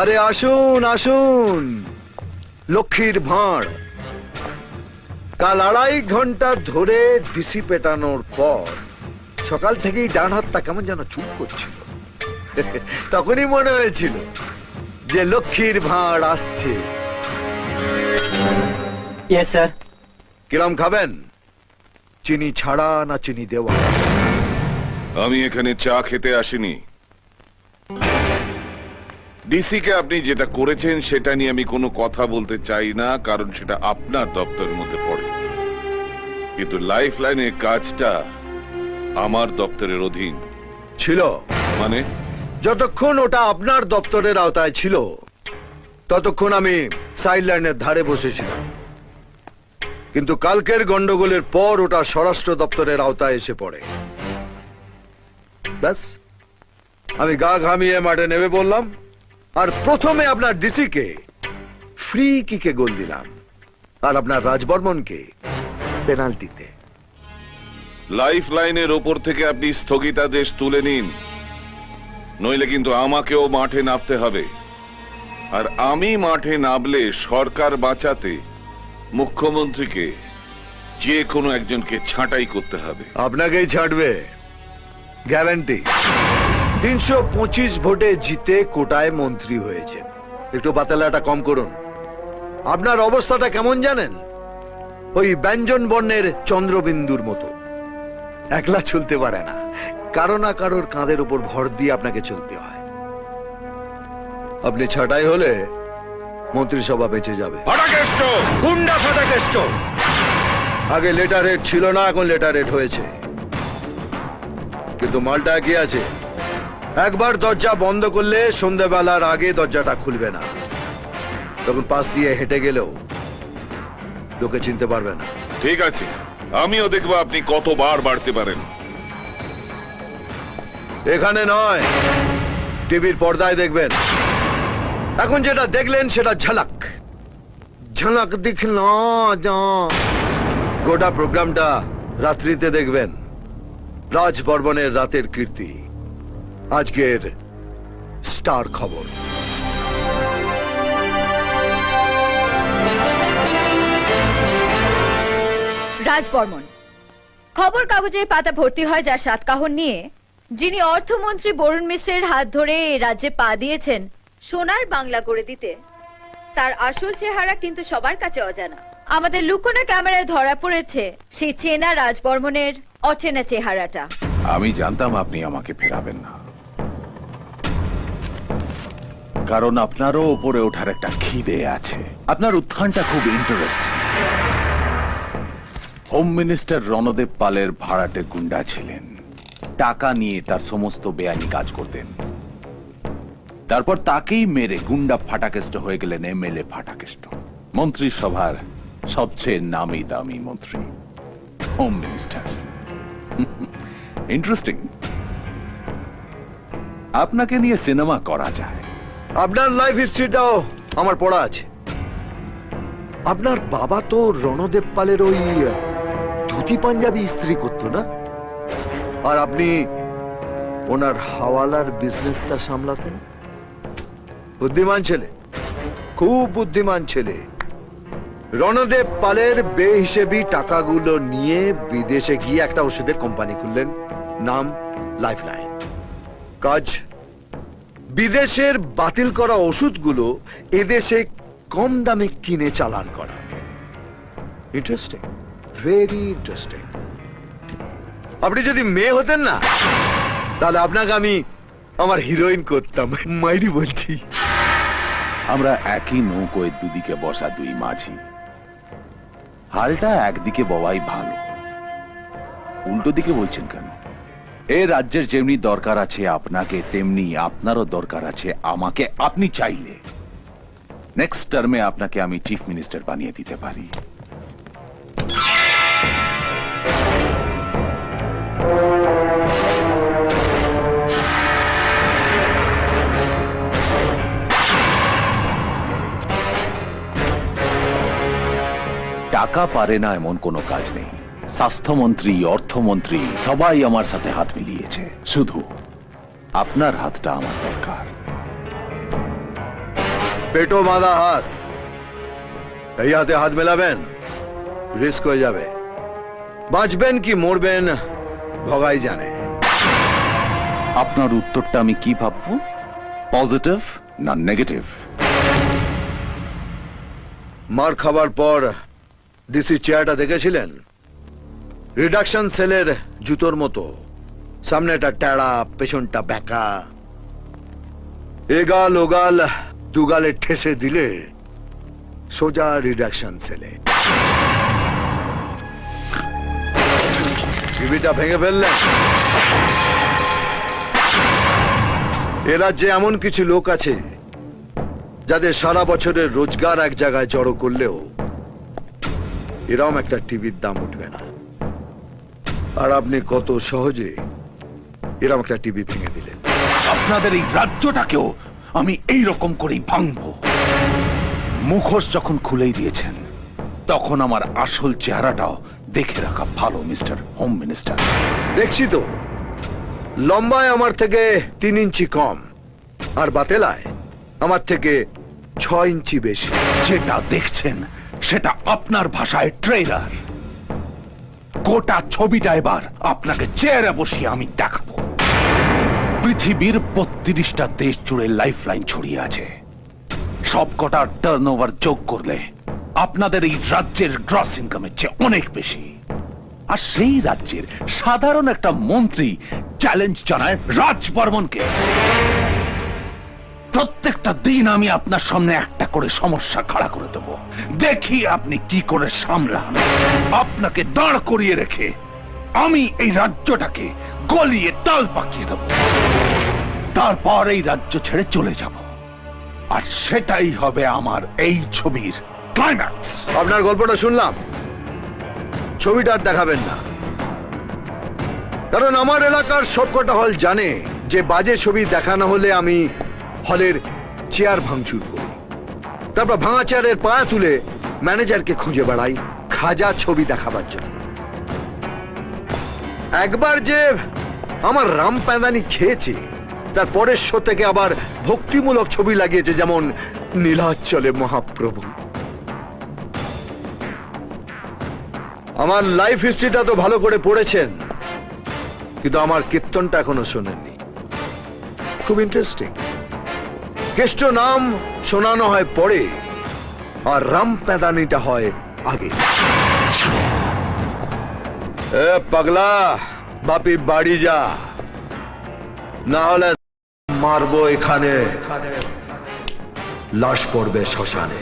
আরে আসুন আসুন। লক্ষ্মীর ভাঁড়। কাল আড়াই ঘণ্টা ধরে ডিসি পেটানোর পর সকাল থেকেই ডান হাতটা কেমন যেন চুপ করছিল। তখনই মনে হয়েছিল যে লক্ষ্মীর ভাঁড় আসছে। কিরম খাবেন? চিনি ছাড়া না চিনি দেওয়া? আমি এখানে চা খেতে আসিনি। ডিসি কে আপনি যেটা করেছেন সেটা নিয়ে আমি কোনো কথা বলতে চাই না কারণ সেটা আপনার দপ্তরের মধ্যে পড়ে। কিন্তু লাইফ লাইনের কাজটা আমার দপ্তরের অধীন। ছিল। মানে? যতক্ষণ ওটা আপনার দপ্তরের আওতায় ছিল ততক্ষণ আমি সাইডলাইনের ধারে বসেছিলাম। কিন্তু কালকের গন্ডগোলের পর ওটা স্বরাষ্ট্র দপ্তরের আওতায় এসে পড়ে। ব্যাস। আমি গা ঘামিয়ে মাঠে নেমে বললাম আর প্রথমে আপনার ডিসিকে ফ্রি কিকে গোল দিলাম। আর আপনার রাজবর্মনকে পেনাল্টিতে। লাইফ লাইনের ওপর থেকে আপনি স্থগিতাদেশ তুলে নিন। নইলে কিন্তু আমাকেও মাঠে নামতে হবে। আর আমি মাঠে নামলে সরকার বাঁচাতে মুখ্যমন্ত্রীকে যে কোনো একজনকে ছাঁটাই করতে হবে। আপনাকেই ছাড়বে গ্যারান্টি। তিনশো পঁচিশ ভোটে জিতে কোটায় মন্ত্রী হয়েছেন একটু বাতালাটা কম করুন। আপনার অবস্থাটা কেমন জানেন? ওই ব্যঞ্জন বর্ণের চন্দ্রবিন্দুর মতো। একলা চলতে পারে না। কারও না কারোর কাঁধের উপর ভর দিয়ে আপনাকে চলতে হয়। আপনি ছাঁটাই হলে মন্ত্রিসভা বেঁচে যাবে। আগে লেটার হেড ছিল না এখন লেটার হেড হয়েছে। কিন্তু মালটা কি আছে? একবার দরজা বন্ধ করলে সন্ধ্যাবেলার আগে দরজাটা খুলবে না। তখন পাশ দিয়ে হেঁটে গেলেও লোকে চিনতে পারবে না। ঠিক আছে আমিও দেখব আপনি কতবার বাড়তে পারেন। এখানে নয় টিভির পর্দায় দেখবেন। এখন যেটা দেখলেন সেটা ঝালাক। ঝলক দিখল গোটা প্রোগ্রামটা রাত্রিতে দেখবেন। রাজ বর্মনের রাতের কীর্তি। আজকের স্টার খবর। রাজবর্মন খবর কাগজের পাতা ভর্তি হয় যার সাতকাহন নিয়ে যিনি অর্থমন্ত্রী বরুণ মিশ্রের হাত ধরে রাজ্যে পা দিয়েছেন সোনার বাংলা করে দিতে। তার আসল চেহারা কিন্তু সবার কাছে অজানা। আমাদের লুকোনো ক্যামেরায় ধরা পড়েছে সেই চেনা রাজবর্মনের অচেনা চেহারাটা। আমি জানতাম আপনি আমাকে ফেরাবেন না। কারণ আপনারও ওপরে ওঠার একটা খিদে আছে। আপনার উত্থানটা খুব ইন্টারেস্টিং হোম মিনিস্টার রণদেব পালের ভাড়াটে গুন্ডা ছিলেন। টাকা নিয়ে তার সমস্ত বেআইনি কাজ করতেন। তারপর তাকেই মেরে গুন্ডা ফাটাকেষ্ট হয়ে গেলেন এমএলএ ফাটাকেষ্ট। মন্ত্রিসভার সবচেয়ে নামি দামি মন্ত্রী। হোম মিনিস্টার ইন্টারেস্টিং আপনাকে নিয়ে সিনেমা করা যায়। আপনার লাইফ হিস্ট্রিটাও আমার পড়া আছে। আপনার বাবা তো রণদেব পালের ওই ধুতি পাঞ্জাবি ইস্ত্রি করতো না? আর আপনি ওনার হাওয়ালার বিজনেসটা সামলাতেন? বুদ্ধিমান ছেলে, খুব বুদ্ধিমান ছেলে। রণদেব পালের বেহিসেবি টাকাগুলো নিয়ে বিদেশে গিয়ে একটা ওষুধের কোম্পানি খুললেন, নাম লাইফ লাইন কাজ বিদেশের বাতিল করা ওষুধগুলো এদেশে কম দামে কিনে চালান করা। ইন্টারেস্টিং ভেরি ইন্টারেস্টিং আপনি যদি মেয়ে হতেন না, তাহলে আপনাকে আমি আমার হিরোইন করতাম। মাইরি বলছি। আমরা একই নৌকোয় দুদিকে বসা দুই মাঝি। হালটা একদিকে বওয়াই ভালো। উল্টো দিকে বলছেন কেন? এ রাজ্যের যেমনি দরকার আছে আপনাকে, তেমনি আপনারও দরকার আছে আমাকে। আপনি চাইলে নেক্সট টার্মে আপনাকে আমি চিফ মিনিস্টার বানিয়ে দিতে পারি। টাকা পারে না এমন কোনো কাজ নেই। স্বাস্থ্যমন্ত্রী অর্থমন্ত্রী সবাই আমার সাথে হাত মিলিয়েছে। শুধু আপনার হাতটা আমার দরকার। পেটো বাঁধা হাত। এই হাতে হাত মেলাবেন রিস্ক হয়ে যাবে। বাঁচবেন কি মরবেন ভগাই জানে। আপনার উত্তরটা আমি কি ভাববো? পজিটিভ না নেগেটিভ? মার খাবার পর ডিসি চেয়ারটা দেখেছিলেন? রিডাকশন সেলের জুতোর মতো। সামনেটা টেড়া, পেছনটা বেঁকা এগাল ওগাল, দুগালে ঠেসে দিলে সোজা রিডাকশন সেলে টিভিটা ভেঙে ফেললেন এ রাজ্যে এমন কিছু লোক আছে, যাদের সারা বছরের রোজগার এক জায়গায় জড়ো করলেও এরম একটা টিভির দাম উঠবে না। আর আপনি কত সহজে এরম একটা টিভি ভেঙে দিলেন। আপনাদের এই রাজ্যটাকেও আমি এই রকম করেই ভাঙবো। মুখোশ যখন খুলেই দিয়েছেন তখন আমার আসল চেহারাটাও দেখে রাখা ভালো মিস্টার হোম মিনিস্টার। দেখছি তো। লম্বায় আমার থেকে তিন ইঞ্চি কম আর বাতেলায় আমার থেকে ছ ইঞ্চি বেশি। যেটা দেখছেন সেটা আপনার ভাষায় ট্রেলার গোটা ছবিটা এবার আপনাকে চেয়ারে বসিয়ে আমি দেখাবো। পৃথিবীর বত্রিশটা দেশ জুড়ে লাইফ লাইন ছড়িয়ে আছে। সব কটার টার্ন ওভার যোগ করলে আপনাদের এই রাজ্যের গ্রস ইনকামের চেয়ে অনেক বেশি। আর সেই রাজ্যের সাধারণ একটা মন্ত্রী চ্যালেঞ্জ জানায় রাজ বর্মনকে। প্রত্যেকটা দিন আমি আপনার সামনে একটা করে সমস্যা খাড়া করে দেব। দেখি আপনি কি করে সামলান। আপনাকে দাঁড় করিয়ে রেখে আমি এই রাজ্যটাকে গলিয়ে তাল পাকিয়ে দেব। তারপর এই রাজ্য ছেড়ে চলে যাব। আর সেটাই হবে আমার এই ছবির ক্লাইম্যাক্স আপনার গল্পটা শুনলাম। ছবিটা আর দেখাবেন না। কারণ আমার এলাকার সবকটা হল জানে যে বাজে ছবি দেখানো হলে আমি হলের চেয়ার ভাঙচুর করি। তারপর ভাঙা চেয়ারের পায়া তুলে ম্যানেজারকে খুঁজে বেড়াই, খাজা ছবি দেখাবার জন্য। একবার যে আমার রাম প্যাদানি খেয়েছে তার পরের শো থেকে আবার ভক্তিমূলক ছবি লাগিয়েছে যেমন নীলাচলে মহাপ্রভু। আমার লাইফ হিস্ট্রিটা তো ভালো করে পড়েছেন, কিন্তু আমার কীর্তনটা এখনও শোনেননি। খুব ইন্টারেস্টিং কেষ্ট নাম শোনানো হয় পরে, আর রাম প্যাদানিটা হয় আগে। পাগলা, বাপি, বাড়ি যা। না হলে মারবো এখানে। লাশ পড়বে শ্মশানে।